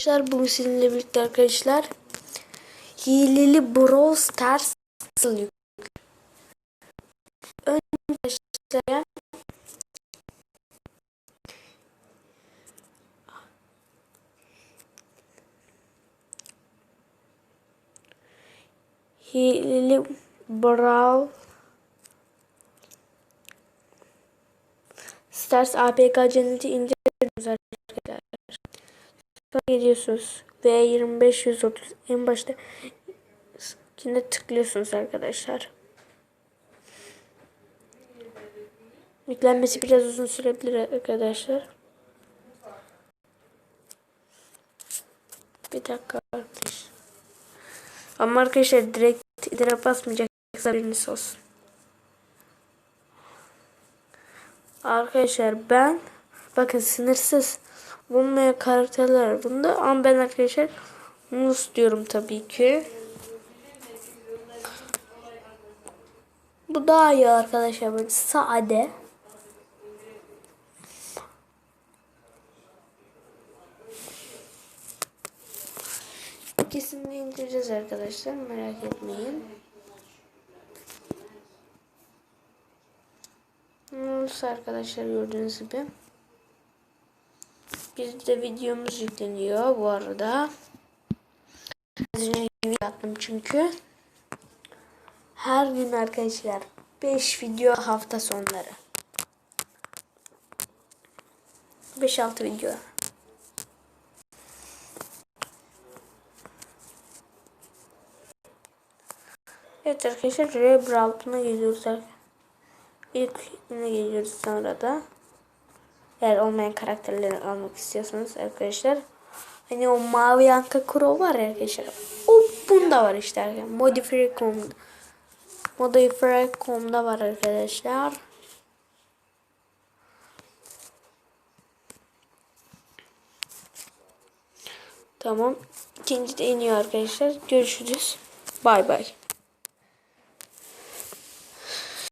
Arkadaşlar. Bugün sizinle birlikte arkadaşlar. Hileli Brawl Stars nasıl Önce arkadaşlar hileli Brawl Stars APK cenneti arkadaşlar. Sonra geliyorsunuz. V2530 en başta yine tıklıyorsunuz arkadaşlar. Yüklenmesi biraz uzun sürebilir arkadaşlar. Bir dakika arkadaşlar. Ama arkadaşlar direkt direkt basmayacaksınız haberiniz olsun. Arkadaşlar ben bakın sınırsız bulunmayan karakterler var bunda ama ben arkadaşlar Mus diyorum tabii ki. Bu daha iyi arkadaşlar böyle sade. İkisini de indireceğiz arkadaşlar merak etmeyin. Mus arkadaşlar gördüğünüz gibi. Bizde videomuz yükleniyor bu arada. Az önce video çünkü. Her gün arkadaşlar 5 video hafta sonları. 5-6 video. Evet arkadaşlar Rebra altına geliyoruz. İlk yine geliyoruz sonra da. Eğer olmayan karakterleri almak istiyorsanız arkadaşlar. Hani o mavi yanka kuro var ya arkadaşlar. O bunda var işte arkadaşlar. Modifier.com Modifier.com'da var arkadaşlar. Tamam. İkinci de iniyor arkadaşlar. Görüşürüz. Bay bay.